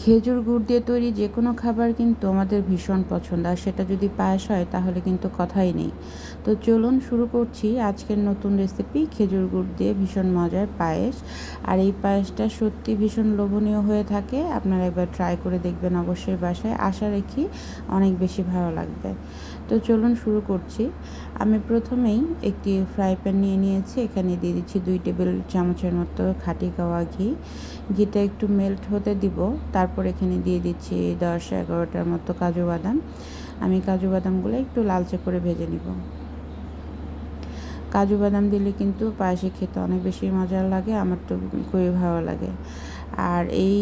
খেজুর গুড় দিয়ে তৈরি যে কোনো খাবার কিন্তু আমাদের ভীষণ পছন্দ, আর সেটা যদি পায়েস হয় তাহলে কিন্তু কথাই নেই। তো চলুন শুরু করছি আজকের নতুন রেসিপি খেজুর গুড় দিয়ে ভীষণ মজার পায়েস। আর এই পায়েসটা সত্যি ভীষণ লোভনীয় হয়ে থাকে, আপনারা একবার ট্রাই করে দেখবেন অবশ্যই বাসায়। আশা রেখি অনেক বেশি ভালো লাগবে। তো চলুন শুরু করছি। আমি প্রথমেই একটি ফ্রাই প্যান নিয়ে নিয়েছি, এখানে দিয়ে দিচ্ছি দুই টেবিল চামচের মতো খাঁটি গাওয়া ঘি। ঘিটা একটু মেল্ট হতে দিব। তারপর এখানে দিয়ে দিচ্ছি দশ এগারোটার মতো কাজু বাদাম। আমি কাজু বাদামগুলো একটু লালচে করে ভেজে নিব। কাজু বাদাম দিলে কিন্তু পায়েসে খেতে অনেক বেশি মজার লাগে, আমার তো খুবই ভালো লাগে। আর এই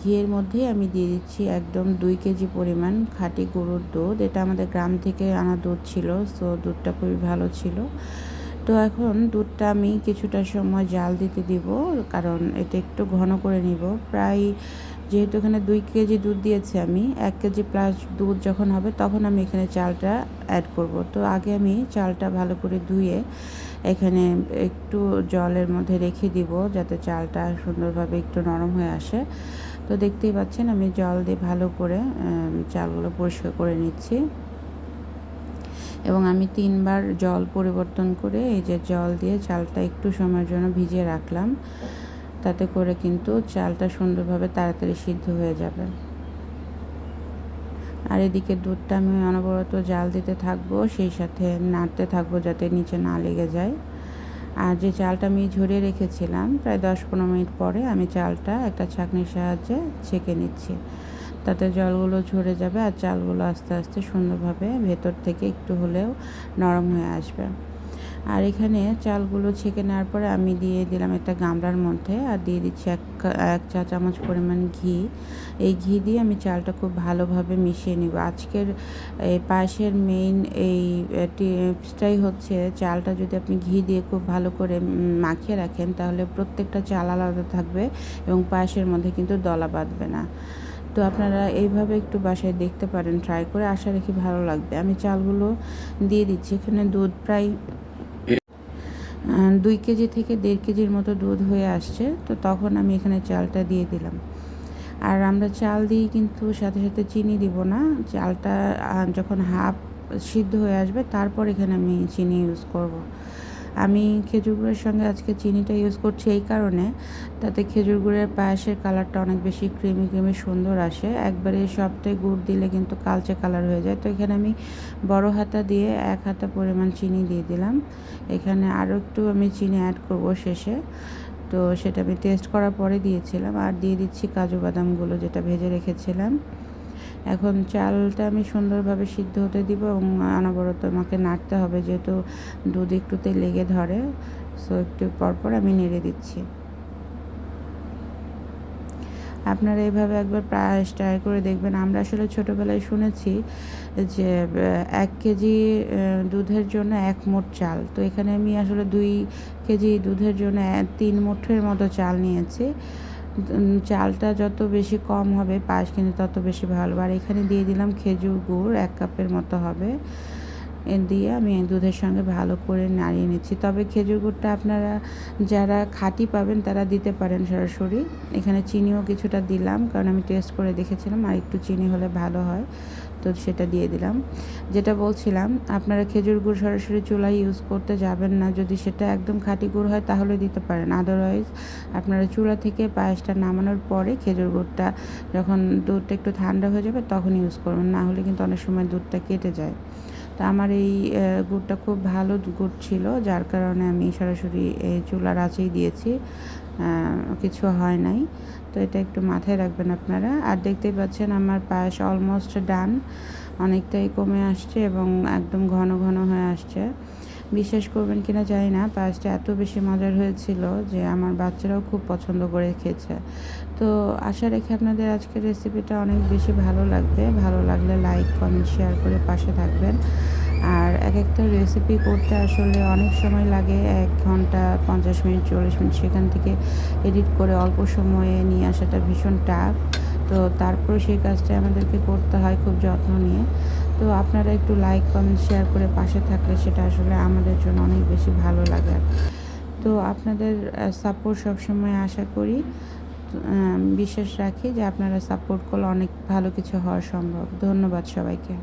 ঘিয়ের মধ্যে আমি দিয়ে দিচ্ছি একদম দুই কেজি পরিমাণ খাঁটি গরুর দুধ। এটা আমাদের গ্রাম থেকে আনা দুধ ছিল সো দুধটা খুবই ভালো ছিল। তো এখন দুধটা আমি কিছুটা সময় জাল দিতে দিব, কারণ এটা একটু ঘন করে নিব। প্রায় যেহেতু এখানে দুই কেজি দুধ দিয়েছি আমি, এক কেজি প্লাস দুধ যখন হবে তখন আমি এখানে চালটা অ্যাড করব। তো আগে আমি চালটা ভালো করে ধুয়ে এখানে একটু জলের মধ্যে রেখে দিব, যাতে চালটা সুন্দরভাবে একটু নরম হয়ে আসে। তো দেখতেই পাচ্ছেন আমি জল দিয়ে ভালো করে চালগুলো পরিষ্কার করে নিচ্ছি। এবং আমি তিনবার জল পরিবর্তন করে এই যে জল দিয়ে চালটা একটু সময়ের জন্য ভিজিয়ে রাখলাম। তাতে করে কিন্তু চালটা সুন্দরভাবে তাড়াতাড়ি সিদ্ধ হয়ে যাবে। আর এদিকে দুধটা আমি অনবরত জাল দিতে থাকব, সেই সাথে নাড়তে থাকব যাতে নিচে না লেগে যায়। আর যে চালটা আমি ঝরিয়ে রেখেছিলাম, প্রায় দশ পনেরো মিনিট পরে আমি চালটা একটা ছাঁকনির সাহায্যে ছেঁকে নিচ্ছি। তাতে জলগুলো ঝরে যাবে আর চালগুলো আস্তে আস্তে সুন্দরভাবে ভেতর থেকে একটু হলেও নরম হয়ে আসবে। আর এখানে চালগুলো ছেঁকে নেওয়ার পরে আমি দিয়ে দিলাম একটা গামলার মধ্যে আর দিয়ে দিচ্ছি এক এক চা চামচ পরিমাণ ঘি। এই ঘি দিয়ে আমি চালটা খুব ভালোভাবে মিশিয়ে নিব। আজকের এই পায়েসের মেইন এই টিপসটাই হচ্ছে চালটা যদি আপনি ঘি দিয়ে খুব ভালো করে মাখিয়ে রাখেন তাহলে প্রত্যেকটা চাল আলাদা থাকবে এবং পায়েসের মধ্যে কিন্তু দলা বাঁধবে না। তো আপনারা এইভাবে একটু বাসায় দেখতে পারেন ট্রাই করে আশা রেখে ভালো লাগবে। আমি চালগুলো দিয়ে দিচ্ছি, এখানে দুধ প্রায় দুই কেজি থেকে দেড় কেজির মতো দুধ হয়ে আসছে। তো তখন আমি এখানে চালটা দিয়ে দিলাম। আর আমরা চাল দিয়ে কিন্তু সাথে সাথে চিনি দিব না। চালটা যখন হাফ সিদ্ধ হয়ে আসবে, তারপর এখানে আমি চিনি ইউজ করব। আমি খেজুর গুড়ের সঙ্গে আজকে চিনিটা ইউজ করছি এই কারণে। তাতে খেজুর গুড়ের পায়েসের কালারটা অনেক বেশি ক্রিমি ক্রিমি সুন্দর আসে। একবারে সবটাই গুড় দিলে কিন্তু কালচে কালার হয়ে যায়। তো এখানে আমি বড় হাতা দিয়ে এক হাতা পরিমাণ চিনি দিয়ে দিলাম। এখানে আরও একটু আমি চিনি অ্যাড করব শেষে। তো সেটা আমি টেস্ট করার পরে দিয়েছিলাম। আর দিয়ে দিচ্ছি কাজু বাদামগুলো যেটা ভেজে রেখেছিলাম। এখন চালটা আমি সুন্দরভাবে সিদ্ধ হতে দিব এবং অনবরত আমাকে নাড়তে হবে, যেহেতু দুধ একটুতে লেগে ধরে। সো একটু পরপর আমি নেড়ে দিচ্ছি। আপনারা এভাবে একবার প্রায় ট্রাই করে দেখবেন। আমরা আসলে ছোটোবেলায় শুনেছি যে এক কেজি দুধের জন্য এক মোট চাল। তো এখানে আমি আসলে দুই কেজি দুধের জন্য তিন মুঠের মতো চাল নিয়েছি। চালটা যত বেশি কম হবে পায়েস কিন্তু তত বেশি ভালো। আর এখানে দিয়ে দিলাম খেজুর গুড়, এক কাপের মতো হবে। দিয়ে আমি দুধের সঙ্গে ভালো করে নাড়িয়ে নিচ্ছি। তবে খেজুর গুড়টা আপনারা যারা খাঁটি পাবেন তারা দিতে পারেন সরাসরি। এখানে চিনিও কিছুটা দিলাম, কারণ আমি টেস্ট করে দেখেছিলাম, আর একটু চিনি হলে ভালো হয়। তো সেটা দিয়ে দিলাম। যেটা বলছিলাম, আপনারা খেজুর গুড় সরাসরি চুলায় ইউজ করতে যাবেন না। যদি সেটা একদম খাঁটি গুড় হয় তাহলে দিতে পারেন। আদারওয়াইজ আপনারা চুলা থেকে পায়েসটা নামানোর পরে খেজুর গুড়টা যখন দুধটা একটু ঠান্ডা হয়ে যাবে তখন ইউজ করবেন। না হলে কিন্তু অনেক সময় দুধটা কেটে যায়। তো আমার এই গুড়টা খুব ভালো গুড় ছিল, যার কারণে আমি সরাসরি এই চুলার আঁচেই দিয়েছি। কিছু হয় নাই। তো এটা একটু মাথায় রাখবেন আপনারা। আর দেখতেই পাচ্ছেন আমার পায়েস অলমোস্ট ডান অনেকটাই কমে আসছে এবং একদম ঘন ঘন হয়ে আসছে। বিশ্বাস করবেন কিনা জানি না, পায়েসটা এত বেশি মজার হয়েছিল যে আমার বাচ্চারাও খুব পছন্দ করে খেয়েছে। তো আশা রেখে আপনাদের আজকের রেসিপিটা অনেক বেশি ভালো লাগবে। ভালো লাগলে লাইক কমেন্ট শেয়ার করে পাশে থাকবেন। আর এক একটা রেসিপি করতে আসলে অনেক সময় লাগে, এক ঘণ্টা, পঞ্চাশ মিনিট, চল্লিশ মিনিট সেখান থেকে এডিট করে অল্প সময়ে নিয়ে আসাটা ভীষণ টাফ তো তারপরে সেই কাজটা আমাদেরকে করতে হয় খুব যত্ন নিয়ে। তো আপনারা একটু লাইক কমেন্ট শেয়ার করে পাশে থাকলে সেটা আসলে আমাদের জন্য অনেক বেশি ভালো লাগে। তো আপনাদের সাপোর্ট সবসময় আশা করি। বিশ্বাস রাখি যে আপনারা সাপোর্ট করলে অনেক ভালো কিছু হওয়া সম্ভব। ধন্যবাদ সবাইকে।